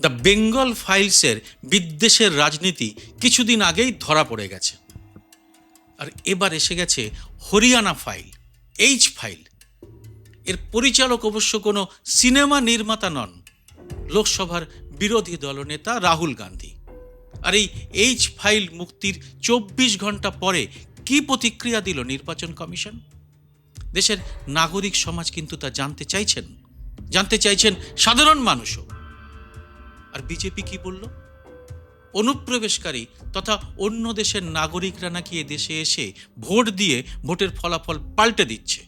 The Bengal ফাইলসের বিদ্বেষের রাজনীতি কিছুদিন আগেই ধরা পড়ে গেছে। আর এবার এসে গেছে হরিয়ানা ফাইল এইচ ফাইল। এর পরিচালক অবশ্য কোনো সিনেমা নির্মাতা নন, লোকসভার বিরোধী দলনেতা রাহুল গান্ধী। আর এই এইচ ফাইল মুক্তির চব্বিশ ঘণ্টা পরে কি প্রতিক্রিয়া দিল নির্বাচন কমিশন? দেশের নাগরিক সমাজ কিন্তু তা জানতে চাইছেন জানতে চাইছেন সাধারণ মানুষও। আর বিজেপি কি বলল? অনুপ্রবেশকারী তথা অন্য দেশের নাগরিকরা নাকি এ দেশে এসে ভোট দিয়ে ভোটের ফলাফল পাল্টে দিচ্ছে।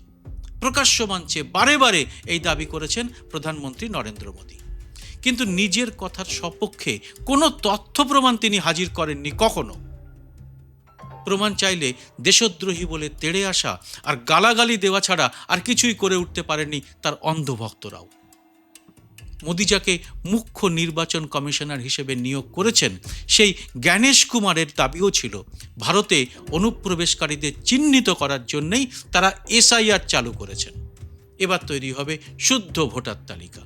প্রকাশ্য মঞ্চে বারে বারে এই দাবি করেছেন প্রধানমন্ত্রী নরেন্দ্র মোদী। কিন্তু নিজের কথার সপক্ষে কোনো তথ্য প্রমাণ তিনি হাজির করেননি কখনো। প্রমাণ চাইলে দেশদ্রোহী বলে তেড়ে আসা আর গালাগালি দেওয়া ছাড়া আর কিছুই করে উঠতে পারেননি তার অন্ধভক্তরাও। মোদি মুখ্য নির্বাচন কমিশনার হিসেবে নিয়োগ করেছেন, সেই জ্ঞানেশ কুমারের দাবিও ছিল ভারতে অনুপ্রবেশকারীদের চিহ্নিত করার জন্যই তারা এসআইআর চালু করেছেন। এবার তৈরি হবে শুদ্ধ ভোটার তালিকা।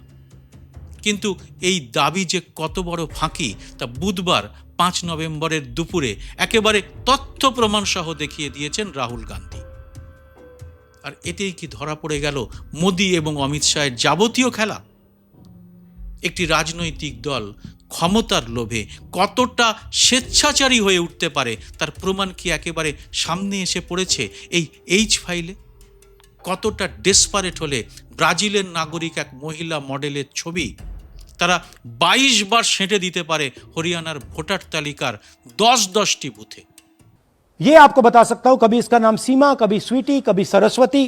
কিন্তু এই দাবি যে কত বড় ফাঁকি, তা বুধবার পাঁচ নভেম্বরের দুপুরে একেবারে তথ্য প্রমাণ সহ দেখিয়ে দিয়েছেন রাহুল গান্ধী। আর এতেই কি ধরা পড়ে গেল মোদি এবং অমিত শাহের যাবতীয় খেলা? একটি রাজনৈতিক দল ক্ষমতার লোভে কতটা স্বেচ্ছাচারী হয়ে উঠতে পারে তার প্রমাণ কি একেবারে সামনে এসে পড়েছে এই এইচ ফাইলে কতটা ডেসপারেট হলে ব্রাজিলের নাগরিক এক মহিলা মডেলের ছবি তারা বাইশ বার সেঁটে দিতে পারে হরিয়ানার ভোটার তালিকার দশ দশটি বুথে ये आपको बता सकता हूं कभी इसका नाम सीमा कभी स्वीटी कभी सरस्वती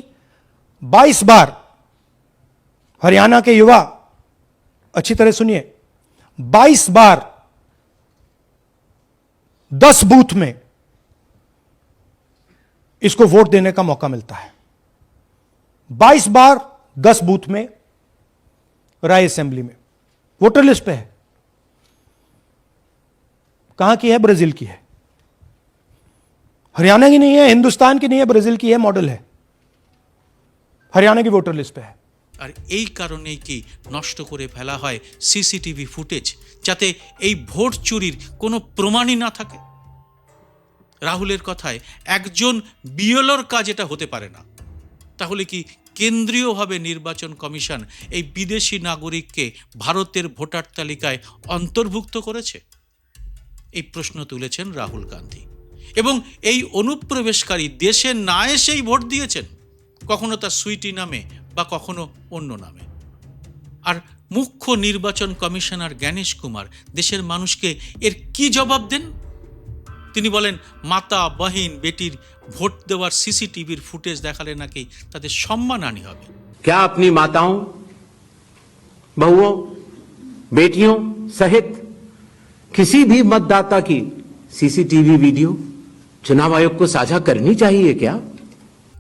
22 बार हरियाणा के युवा अच्छी तरह सुनिए। 22 बार 10 बूथ में इसको वोट देने का मौका मिलता है। 22 बार 10 बूथ में, राय असेंबली में। वोटर लिस्ट पे है। कहाँ की है? ब्राज़ील की है। हरियाणा की नहीं है, हिंदुस्तान की नहीं है, ब्राज़ील की है, मॉडल है। हरियाणा की वोटर लिस्ट पे है। আর এই কারণেই কি নষ্ট করে ফেলা হয় সিসিটিভি ফুটেজ, যাতে এই ভোট চুরির কোনো প্রমাণই না থাকে? রাহুলের কথায় একজন বিএলওর কাজ এটা হতে পারে না। তাহলে কি কেন্দ্রীয়ভাবে নির্বাচন কমিশন এই বিদেশি নাগরিককে ভারতের ভোটার তালিকায় অন্তর্ভুক্ত করেছে? এই প্রশ্ন তুলেছেন রাহুল গান্ধী। এবং এই অনুপ্রবেশকারী দেশে না এসেই ভোট দিয়েছেন। কখনো তার সুইটি নামে বা কখনো অন্য নামে আর মুখ্য নির্বাচন কমিশনার জ্ঞানেশ কুমার দেশের মানুষকে এর কি জবাব দেন তিনি বলেন মাতা বহিন বেটির ভোট দেওয়ার সিসিটিভির ফুটেজ দেখালে নাকি তাদের সম্মানহানি হবে क्या अपनी माताओं बहुओं बेटियों सहित किसी भी मतदाता की सीसीटीवी वीडियो चुनाव आयोग को साझा करनी चाहिए क्या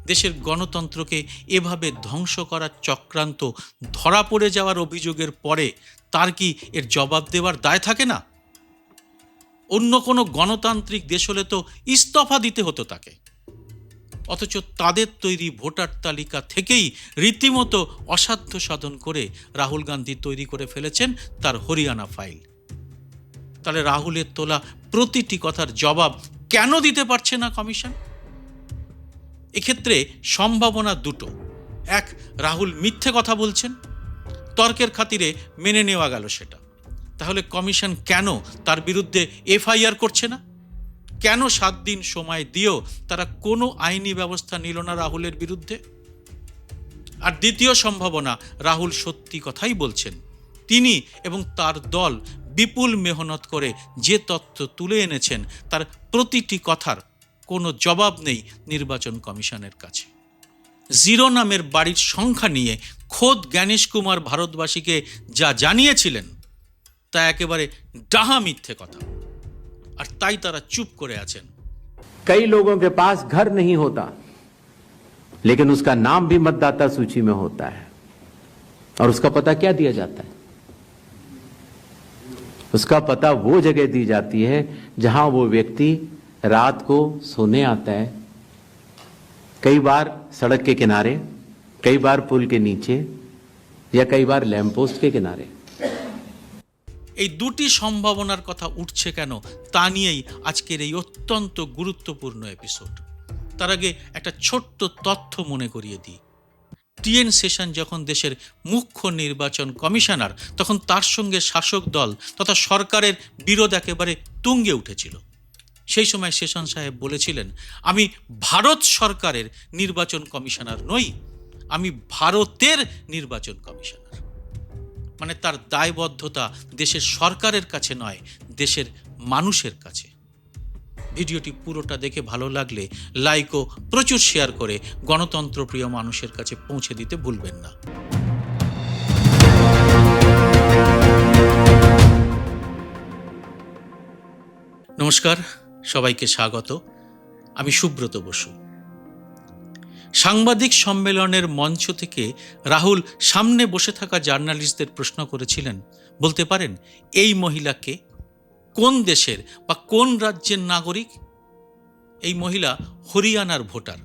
দেশের গণতন্ত্রকে এভাবে ধ্বংস করার চক্রান্ত ধরা পড়ে যাওয়ার অভিযোগের পরে তার কি এর জবাব দেওয়ার দায় থাকে না? অন্য কোনো গণতান্ত্রিক দেশ হলে তো ইস্তফা দিতে হতো তাকে। অথচ তাদের তৈরি ভোটার তালিকা থেকেই রীতিমতো অসাধ্য সাধন করে রাহুল গান্ধী তৈরি করে ফেলেছেন তার হরিয়ানা ফাইল। তাহলে রাহুলের তোলা প্রতিটি কথার জবাব কেন দিতে পারছে না কমিশন? এক্ষেত্রে সম্ভাবনা দুটো। এক, রাহুল মিথ্যে কথা বলছেন। তর্কের খাতিরে মেনে নেওয়া গেল সেটা। তাহলে কমিশন কেন তার বিরুদ্ধে এফআইআর করছে না? কেন সাত দিন সময় দিয়েও তারা কোনো আইনি ব্যবস্থা নিল না রাহুলের বিরুদ্ধে? আর দ্বিতীয় সম্ভাবনা, রাহুল সত্যি কথাই বলছেন। তিনি এবং তার দল বিপুল মেহনত করে যে তথ্য তুলে এনেছেন, তার প্রতিটি কথার কোনো জবাব নেই নির্বাচন কমিশনের কাছে জিরো নামের বাড়ির সংখ্যা নিয়ে খোদ জ্ঞানেশ কুমার ভারতবাসীকে যা জানিয়েছিলেন তা একেবারে ডাহা মিথ্যে কথা আর তাই তারা চুপ করে আছেন कई लोगों के पास घर नहीं होता लेकिन उसका नाम भी मतदाता सूची में होता है और उसका पता क्या दिया जाता है उसका पता वो जगह दी जाती है जहां वो व्यक्ति रात को सोने आता है कई बार सड़क के किनारे कई बार पुल के नीचे या कई बार लैंप पोस्ट के किनारे এই দুটি সম্ভাবনার কথা উঠছে কেন তা নিয়েই আজকের এই অত্যন্ত গুরুত্বপূর্ণ এপিসোড তার আগে একটা ছোট্ট তথ্য মনে করিয়ে দিই টিএন সেশন যখন দেশের মুখ্য নির্বাচন কমিশনার তখন তার সঙ্গে শাসক দল তথা সরকারের বিরোধ একেবারে তুঙ্গে উঠেছিল সেই সময় সেশন সাহেব বলেছিলেন, আমি ভারত সরকারের নির্বাচন কমিশনার নই, আমি ভারতের নির্বাচন কমিশনার। মানে তার দায়বদ্ধতা দেশের সরকারের কাছে নয়, দেশের মানুষের কাছে। ভিডিওটি পুরোটা দেখে ভালো লাগলে লাইক ও প্রচুর শেয়ার করে গণতন্ত্রপ্রিয় মানুষের কাছে পৌঁছে দিতে ভুলবেন না। নমস্কার সবাইকে স্বাগত আমি সুব্রত বসু সাংবাদিক সম্মেলনের মঞ্চ থেকে রাহুল সামনে বসে থাকা জার্নালিস্টদের প্রশ্ন করেছিলেন বলতে পারেন এই মহিলাকে কোন দেশের বা কোন রাজ্যের নাগরিক এই মহিলা হরিয়ানার ভোটার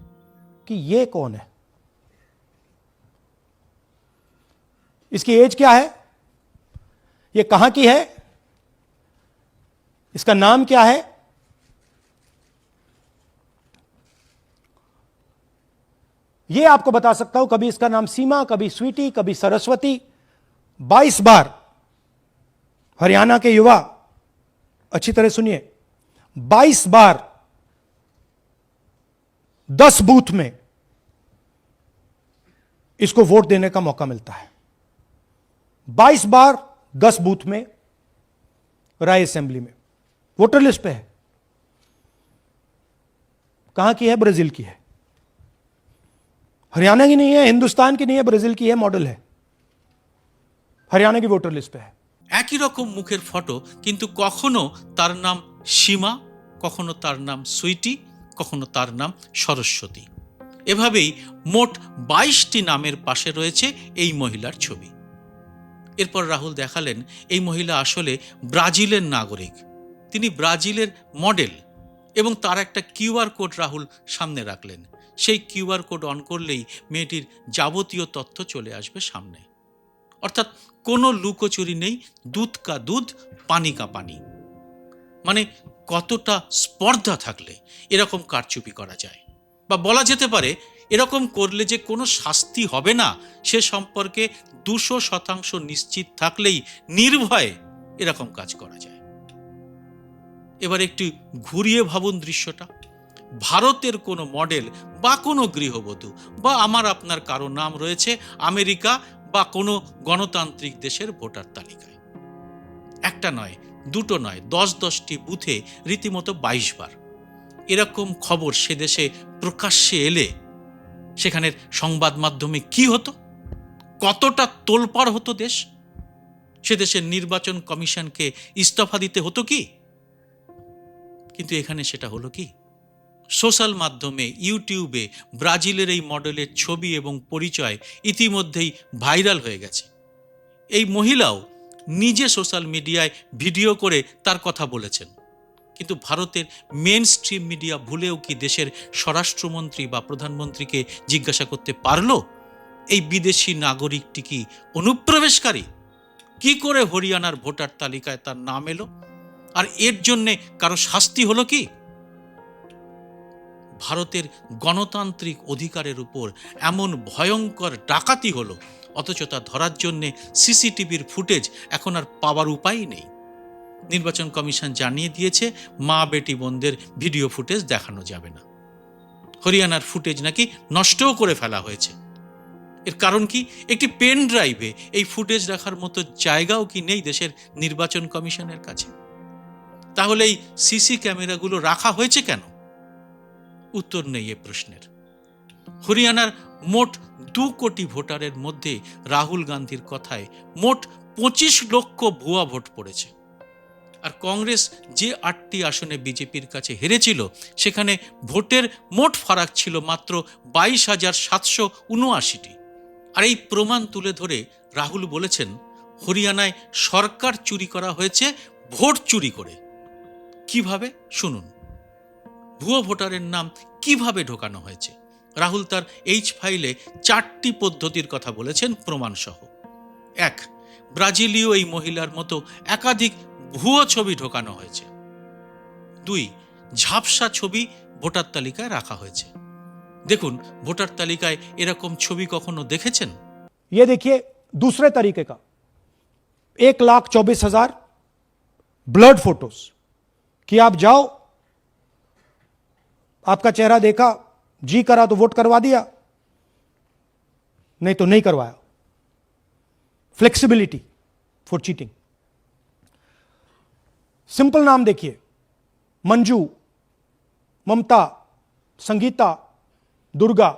कि ये कौन है इसकी एज क्या है ये कहां की है इसका नाम क्या है ये आपको बता सकता हूँ, कभी इसका नाम सीमा, कभी स्वीटी, कभी सरस्वती। 22 बार हरियाणा के युवा, अच्छी तरह सुनिए 22 बार 10 बूथ में इसको वोट देने का मौका मिलता है। 22 बार 10 बूथ में, राय असेंबली में। वोटर लिस्ट पे है। कहाँ की है? ब्राज़ील की है। हरियाणा की नहीं है हिंदुस्तान की नहीं है ब्राजील की है मॉडल है हरियाणा की वोटर लिस्ट पे है একই রকম মুখের ফটো কিন্তু কখনো তার নাম সীমা কখনো তার নাম সুইটি কখনো তার নাম সরস্বতী এভাবেই মোট বাইশটি নামের পাশে রয়েছে এই মহিলার ছবি এরপর রাহুল দেখালেন এই মহিলা আসলে ব্রাজিলের নাগরিক তিনি ব্রাজিলের মডেল এবং তার একটা কিউআর কোড রাহুল সামনে রাখলেন। সেই কিউআর কোড অন করলেই মেয়েটির যাবতীয় তথ্য চলে আসবে সামনে। অর্থাৎ কোনো লুকোচুরি নেই, দুধ কা দুধ, পানি কা পানি। মানে কতটা স্পর্ধা থাকলে এরকম কারচুপি করা যায়। বা বলা যেতে পারে, এরকম করলে যে কোনো শাস্তি হবে না, সে সম্পর্কে দুশো শতাংশ নিশ্চিত থাকলেই নির্ভয়ে এরকম কাজ করা যায়। এবার একটু ঘুরিয়ে ভাবুন দৃশ্যটা। ভারতের কোনো মডেল বা কোনো গৃহবধূ বা আমার আপনার কারও নাম রয়েছে আমেরিকা বা কোনো গণতান্ত্রিক দেশের ভোটার তালিকায়। একটা নয়, দুটো নয়, দশ দশটি বুথে রীতিমতো বাইশ বার। এরকম খবর সে দেশে প্রকাশ্যে এলে সেখানের সংবাদ মাধ্যমে কি হতো? কতটা তোলপাড় হতো দেশ? সে দেশের নির্বাচন কমিশনকে ইস্তফা দিতে হতো কি? কিন্তু এখানে সেটা হলো কি? সোশ্যাল মাধ্যমে, ইউটিউবে ব্রাজিলের এই মডেলের ছবি এবং পরিচয় ইতিমধ্যেই ভাইরাল হয়ে গেছে। এই মহিলাও নিজে সোশ্যাল মিডিয়ায় ভিডিও করে তার কথা বলেছেন। কিন্তু ভারতের মেন স্ট্রিম মিডিয়া ভুলেও কি দেশের স্বরাষ্ট্রমন্ত্রী বা প্রধানমন্ত্রীকে জিজ্ঞাসা করতে পারল? এই বিদেশি নাগরিকটি কি অনুপ্রবেশকারী? কি করে হরিয়ানার ভোটার তালিকায় তার নাম এলো? আর এর জন্যে কারও শাস্তি হলো কি? ভারতের গণতান্ত্রিক অধিকারের উপর এমন ভয়ঙ্কর ডাকাতি হলো, অথচ তা ধরার জন্যে সিসিটিভির ফুটেজ এখন আর পাওয়ার উপায় নেই। নির্বাচন কমিশন জানিয়ে দিয়েছে, মা বেটি বোনদের ভিডিও ফুটেজ দেখানো যাবে না। হরিয়ানার ফুটেজ নাকি নষ্টও করে ফেলা হয়েছে। এর কারণ কি? একটি পেন ড্রাইভে এই ফুটেজ রাখার মতো জায়গাও কি নেই দেশের নির্বাচন কমিশনের কাছে? তাহলে এই সিসি ক্যামেরাগুলো রাখা হয়েছে কেন? উত্তর নেই এ প্রশ্নের। হরিয়ানার মোট দু কোটি ভোটারের মধ্যে রাহুল গান্ধীর কথায় মোট পঁচিশ লক্ষ ভুয়া ভোট পড়েছে। আর কংগ্রেস যে আটটি আসনে বিজেপির কাছে হেরেছিল, সেখানে ভোটের মোট ফারাক ছিল মাত্র বাইশ হাজার সাতশো উনআশিটি। আর এই প্রমাণ তুলে ধরে রাহুল বলেছেন, হরিয়ানায় সরকার চুরি করা হয়েছে, ভোট চুরি করে। কিভাবে শুনুন ভুয়ো ভোটারের নাম কিভাবে ঢোকানো হয়েছে রাহুল তার এইচ ফাইলে চারটি পদ্ধতির কথা বলেছেন প্রমাণসহ এক ব্রাজিলীয় এই মহিলার মতো একাধিক ভুয়ো ছবি ঢোকানো হয়েছে দুই ঝাপসা ছবি ভোটার তালিকায় রাখা হয়েছে দেখুন ভোটার তালিকায় এরকম ছবি কখনো দেখেছেন ये देखिए दूसरे तरीके का एक लाख चौबीस हजार ब्लड फोटोज कि आप जाओ, आपका चेहरा देखा, जी करा तो वोट करवा दिया, नहीं तो नहीं करवाया। फ्लेक्सिबिलिटी फॉर चीटिंग सिंपल नाम देखिए। मंजू, ममता, संगीता, दुर्गा,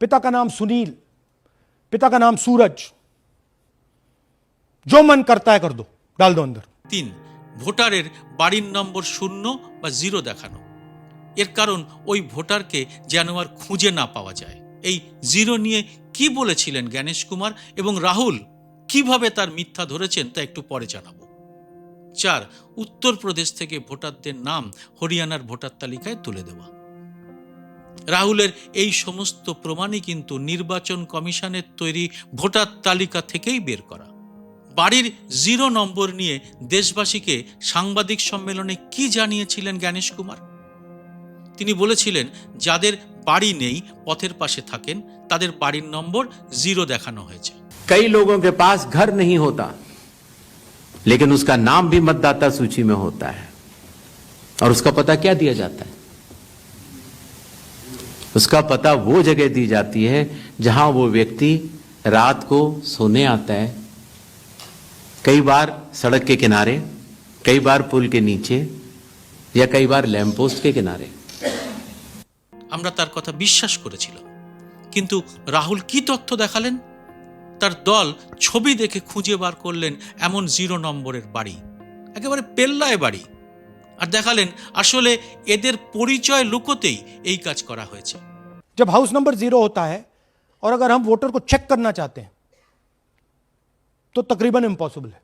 पिता का नाम सुनील, पिता का नाम सूरज। जो मन करता है कर दो, डाल दो अंदर। তিন ভোটারের বাড়ির নম্বর শূন্য বা জিরো দেখানো। এর কারণ ওই ভোটারকে যেন আর খুঁজে না পাওয়া যায়। এই জিরো নিয়ে কি বলেছিলেন জ্ঞানেশ কুমার এবং রাহুল? কীভাবে তার মিথ্যা ধরেছেন তা একটু পরে জানাব। চার, উত্তরপ্রদেশ থেকে ভোটারদের নাম হরিয়ানার ভোটার তালিকায় তুলে দেওয়া। রাহুলের এই সমস্ত প্রমাণই কিন্তু নির্বাচন কমিশনের তৈরি ভোটার তালিকা থেকেই বের করা। বাড়ির জিরো নম্বর নিয়ে দেশবাসীকে সাংবাদিক সম্মেলনে কি জানিয়েছিলেন জ্ঞানেশ কুমার তিনি বলেছিলেন যাদের বাড়ি নেই পথের পাশে থাকেন তাদের বাড়ির নম্বর জিরো দেখানো হয়েছে कई लोगों के पास घर नहीं होता लेकिन उसका नाम भी मतदाता सूची में होता है और उसका पता क्या दिया जाता है उसका पता वो जगह दी जाती है जहां वो व्यक्ति रात को सोने आता है कई बार सड़क के किनारे कई बार पुल के नीचे या कई बार लैंप पोस्ट के किनारे আমরা তার কথা বিশ্বাস করেছিলাম কিন্তু রাহুল কি তথ্য দেখালেন তার দল ছবি দেখে খুঁজে বার করলেন এমন জিরো নম্বরের বাড়ি একেবারে পেল্লায় বাড়ি আর দেখালেন আসলে এদের পরিচয় লুকোতেই এই কাজ করা হয়েছে जब हाउस नंबर जीरो होता है और अगर हम वोटर को चेक करना चाहते हैं तो तकरीबन इम्पॉसिबल है।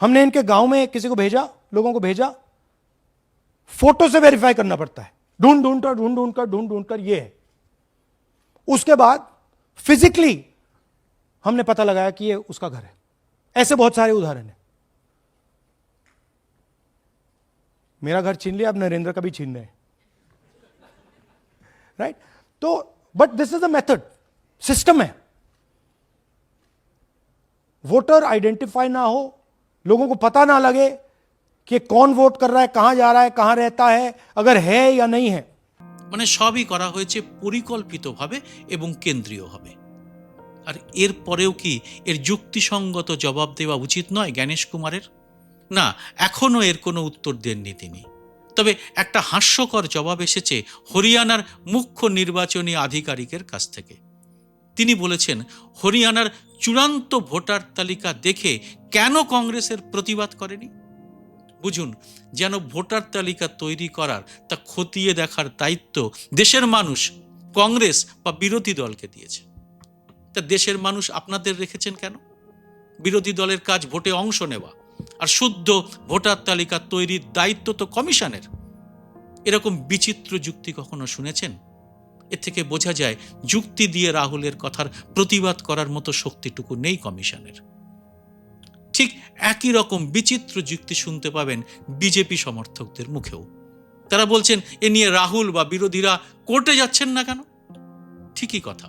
हमने इनके गाँव में किसी को भेजा, लोगों को भेजा। फ़ोटो से वेरीफाई करना पड़ता है। ढूंढ ढूंढ कर, ढूंढ ढूंढ कर, ढूंढ ढूंढ कर, ये है। उसके बाद फिजिकली हमने पता लगाया कि ये उसका घर है। ऐसे बहुत सारे उदाहरण हैं। मेरा घर छीन लिया, अब नरेंद्र का भी छीन रहे राइट तो but this is a method system है। वोटर आइडेंटिफाई ना हो लोगों को पता ना लगे कि कौन वोट कर रहा है कहां जा रहा है कहां रहता है अगर है या नहीं है মানে সবই করা হয়েছে পরিকল্পিতভাবে এবং কেন্দ্রীয়ভাবে আর এর পরেও কি এর যুক্তিসঙ্গত জবাব দেওয়া উচিত নয় জ্ঞানেশ কুমারের না এখনও এর কোনো উত্তর দেননি তিনি তবে একটা হাস্যকর জবাব এসেছে হরিয়ানার মুখ্য নির্বাচনী আধিকারিকের কাছ থেকে তিনি বলেছেন হরিয়ানার চূড়ান্ত ভোটার তালিকা দেখে কেন কংগ্রেসের প্রতিবাদ করেনি? বুঝুন, যেন ভোটার তালিকা তৈরি করার তা খতিয়ে দেখার দায়িত্ব দেশের মানুষ, কংগ্রেস বা বিরোধী দলকে দিয়েছে। তা দেশের মানুষ আপনাদের রেখেছেন কেন? বিরোধী দলের কাজ ভোটে অংশ নেওয়া আর শুদ্ধ ভোটার তালিকা তৈরির দায়িত্ব তো কমিশনের। এরকম বিচিত্র যুক্তি কখনো শুনেছেন? এর থেকে বোঝা যায় যুক্তি দিয়ে রাহুলের কথার প্রতিবাদ করার মতো শক্তিটুকু নেই কমিশনের। ঠিক একই রকম বিচিত্র যুক্তি শুনতে পাবেন বিজেপি সমর্থকদের মুখেও। তারা বলছেন, এ নিয়ে রাহুল বা বিরোধীরা কোর্টে যাচ্ছেন না কেন? ঠিকই কথা।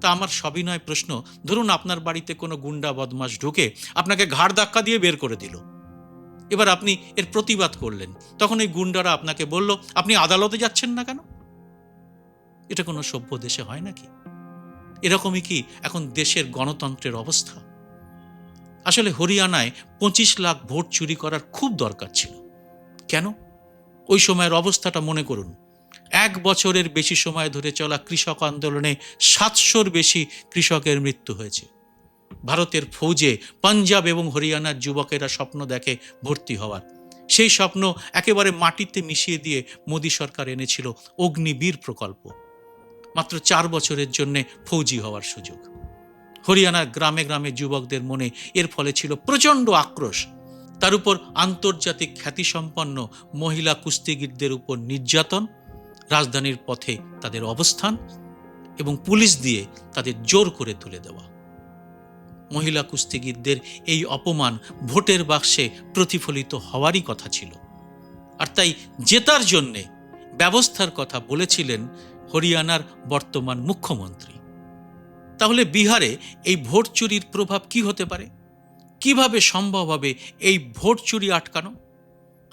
তা আমার সবিনয় প্রশ্ন। ধরুন আপনার বাড়িতে কোনো গুন্ডা বদমাস ঢুকে আপনাকে ঘাড় ধাক্কা দিয়ে বের করে দিল। এবার আপনি এর প্রতিবাদ করলেন। তখন এই গুন্ডারা আপনাকে বলল, আপনি আদালতে যাচ্ছেন না কেন? এটা কোনো সভ্য দেশে হয় নাকি? এরকমই কি এখন দেশের গণতন্ত্রের অবস্থা? আসলে হরিয়ানায় পঁচিশ লাখ ভোট চুরি করার খুব দরকার ছিল। কেন? ওই সময়ের অবস্থাটা মনে করুন। এক বছরের বেশি সময় ধরে চলা কৃষক আন্দোলনে সাতশোর বেশি কৃষকের মৃত্যু হয়েছে। ভারতের ফৌজে পাঞ্জাব এবং হরিয়ানার যুবকেরা স্বপ্ন দেখে ভর্তি হওয়ার। সেই স্বপ্ন একেবারে মাটিতে মিশিয়ে দিয়ে মোদী সরকার এনেছিল অগ্নিবীর প্রকল্প। মাত্র চার বছরের জন্যে ফৌজি হওয়ার সুযোগ। হরিয়ানার গ্রামে গ্রামে যুবকদের মনে এর ফলে ছিল প্রচণ্ড আক্রোশ। তার উপর আন্তর্জাতিক খ্যাতিসম্পন্ন মহিলা কুস্তিগিরদের উপর নির্যাতন, রাজধানীর পথে তাদের অবস্থান এবং পুলিশ দিয়ে তাদের জোর করে তুলে দেওয়া। মহিলা কুস্তিগীরদের এই অপমান ভোটের বাক্সে প্রতিফলিত হওয়ারই কথা ছিল। আর তাই জেতার জন্যে ব্যবস্থার কথা বলেছিলেন হরিয়ানার বর্তমান মুখ্যমন্ত্রী। তাহলে বিহারে এই ভোট চুরির প্রভাব কি হতে পারে? কীভাবে সম্ভব হবে এই ভোট চুরি আটকানো?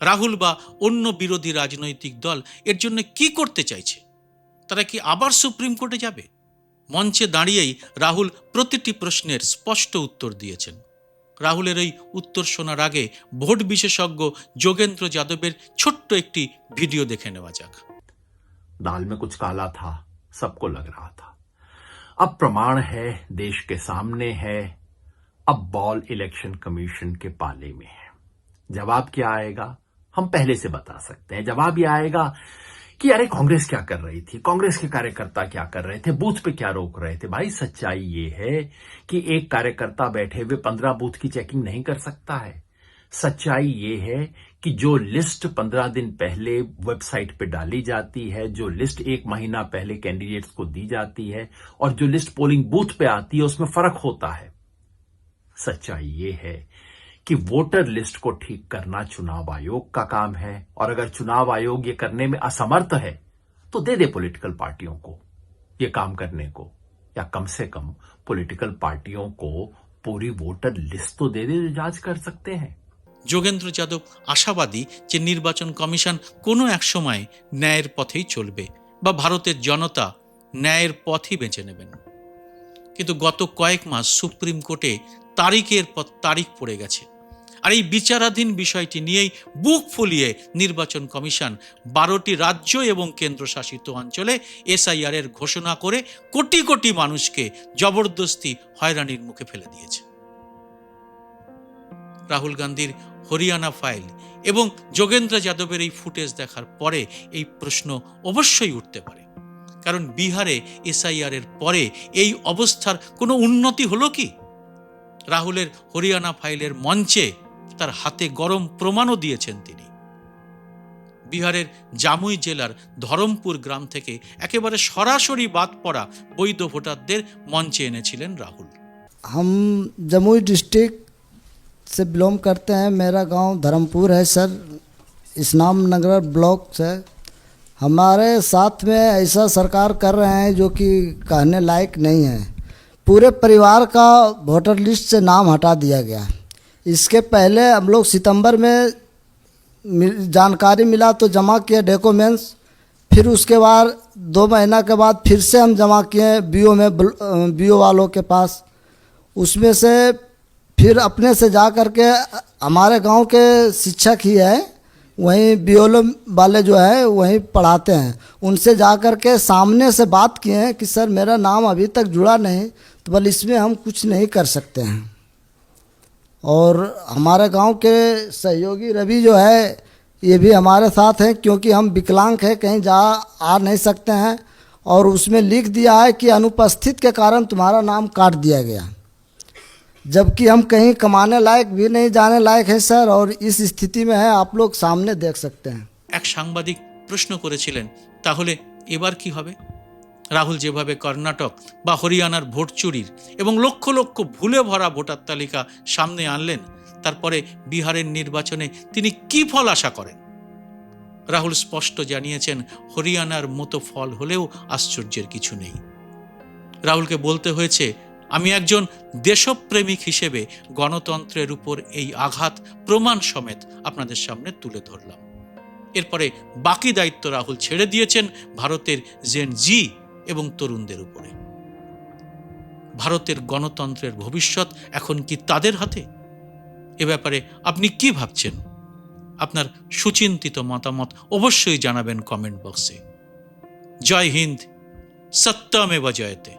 রাহুল বা অন্য বিরোধী রাজনৈতিক দল এর জন্য কি করতে চাইছে? তারা কি আবার সুপ্রিম কোর্টে যাবে? মঞ্চে দাঁড়িয়েই রাহুল প্রতিটি প্রশ্নের স্পষ্ট উত্তর দিয়েছেন। রাহুলের এই উত্তর শোনার আগে ভোট বিশেষজ্ঞ যোগেন্দ্র যাদবের ছোট্ট একটি ভিডিও দেখে নেওয়া যাক। दाल में कुछ काला था, सबको लग रहा था। अब प्रमाण है, देश के सामने है। अब बॉल इलेक्शन कमीशन के पाले में है। जवाब क्या आएगा? हम पहले से बता सकते हैं। जवाब यह आएगा कि अरे कांग्रेस क्या कर रही थी? कांग्रेस के कार्यकर्ता क्या कर रहे थे? बूथ पे क्या रोक रहे थे? भाई, सच्चाई ये है कि एक कार्यकर्ता बैठे हुए पंद्रह बूथ की चेकिंग नहीं कर सकता है। सच्चाई ये है कि जो लिस्ट पंद्रह दिन पहले वेबसाइट पे डाली जाती है, जो लिस्ट एक महीना पहले कैंडिडेट्स को दी जाती है, और जो लिस्ट पोलिंग बूथ पे आती है, उसमें फ़र्क होता है। सच्चाई ये है कि वोटर लिस्ट को ठीक करना चुनाव आयोग का काम है, और अगर चुनाव आयोग ये करने में असमर्थ है तो दे दे पॉलिटिकल पार्टियों को ये काम करने को, या कम से कम पॉलिटिकल पार्टियों को पूरी वोटर लिस्ट तो दे दे जो जाँच कर सकते हैं। যোগেন্দ্র যাদব আশাবাদী যে নির্বাচন কমিশন কোনো এক সময় ন্যায়ের পথেই চলবে বা ভারতের জনতা ন্যায়ের পথই বেছে নেবেন। কিন্তু গত কয়েক মাস সুপ্রিম কোর্টে তারিখের পর তারিখ পড়ে গেছে। আর এই বিচারাধীন বিষয়টি নিয়েই বুক ফুলিয়ে নির্বাচন কমিশন বারোটি রাজ্য এবং কেন্দ্রশাসিত অঞ্চলে এসআইআর এর ঘোষণা করে কোটি কোটি মানুষকে জবরদস্তি হয়রানির মুখে ফেলে দিয়েছে। রাহুল গান্ধীর হরিয়ানা ফাইল এবং যোগেন্দ্র যাদবের এই ফুটেজ দেখার পরে এই প্রশ্ন অবশ্যই উঠতে পারে কারণ বিহারে এসআইআর এর পরে এই অবস্থার কোনো উন্নতি হলো কি রাহুলের হরিয়ানা ফাইলের মঞ্চে তার হাতে গরম প্রমাণও দিয়েছেন তিনি বিহারের জামুই জেলার ধরমপুর গ্রাম থেকে একেবারে সরাসরি বাদ পড়া বৈধ ভোটারদের মঞ্চে এনেছিলেন রাহুল हम जमुई डिस्ट्रिक्ट से बिलोंग करते हैं। मेरा गाँव धर्मपुर है सर। इस्लाम नगर ब्लॉक से। हमारे साथ में ऐसा सरकार कर रहे हैं जो कि कहने लायक नहीं है। पूरे परिवार का वोटर लिस्ट से नाम हटा दिया गया। इसके पहले हम लोग सितंबर में जानकारी मिला तो जमा किए डॉक्यूमेंट्स फिर उसके बाद, दो महीना के बाद फिर से हम जमा किए बीओ में बीओ वालों के पास। उसमें से फिर अपने से जा कर के हमारे गाँव के शिक्षक ही है, वहीं बीओलो वाले जो है, वहीं पढ़ाते हैं। उनसे जा कर के सामने से बात किए हैं कि, सर, मेरा नाम अभी तक जुड़ा नहीं तो बोले इसमें हम कुछ नहीं कर सकते हैं। और हमारे गाँव के सहयोगी रवि जो है, ये भी हमारे साथ हैं, क्योंकि हम विकलांग हैं, कहीं जा आ नहीं सकते हैं। और उसमें लिख दिया है कि अनुपस्थित के कारण तुम्हारा नाम काट दिया गया। जबकि हम कहीं कमाने लायक भी नहीं जाने लायक है सर और इस स्थिति में है आप लोग सामने देख सकते हैं এক সাংবাদিক প্রশ্ন করেছিলেন তাহলে এবার কি হবে রাহুল যেভাবে কর্ণাটক বা হরিয়ানার ভোট চুরির এবং লক্ষ লক্ষ ভুলে ভরা ভোটার তালিকা সামনে আনলেন তারপরে বিহারের নির্বাচনে তিনি কি ফল আশা করেন রাহুল স্পষ্ট জানিয়েছেন হরিয়ানার মতো ফল হলেও আশ্চর্যের কিছু নেই রাহুলকে বলতে হয়েছে আমি একজন দেশপ্রেমিক হিসেবে গণতন্ত্রের উপর এই আঘাত প্রমাণ সমেত আপনাদের সামনে তুলে ধরলাম। এরপরে বাকি দায়িত্ব রাহুল ছেড়ে দিয়েছেন ভারতের জেন জি এবং তরুণদের উপরে। ভারতের গণতন্ত্রের ভবিষ্যৎ এখন কি তাদের হাতে? এ ব্যাপারে আপনি কি ভাবছেন? আপনার সুচিন্তিত মতামত অবশ্যই জানাবেন কমেন্ট বক্সে। জয় হিন্দ সত্যমেব জয়তে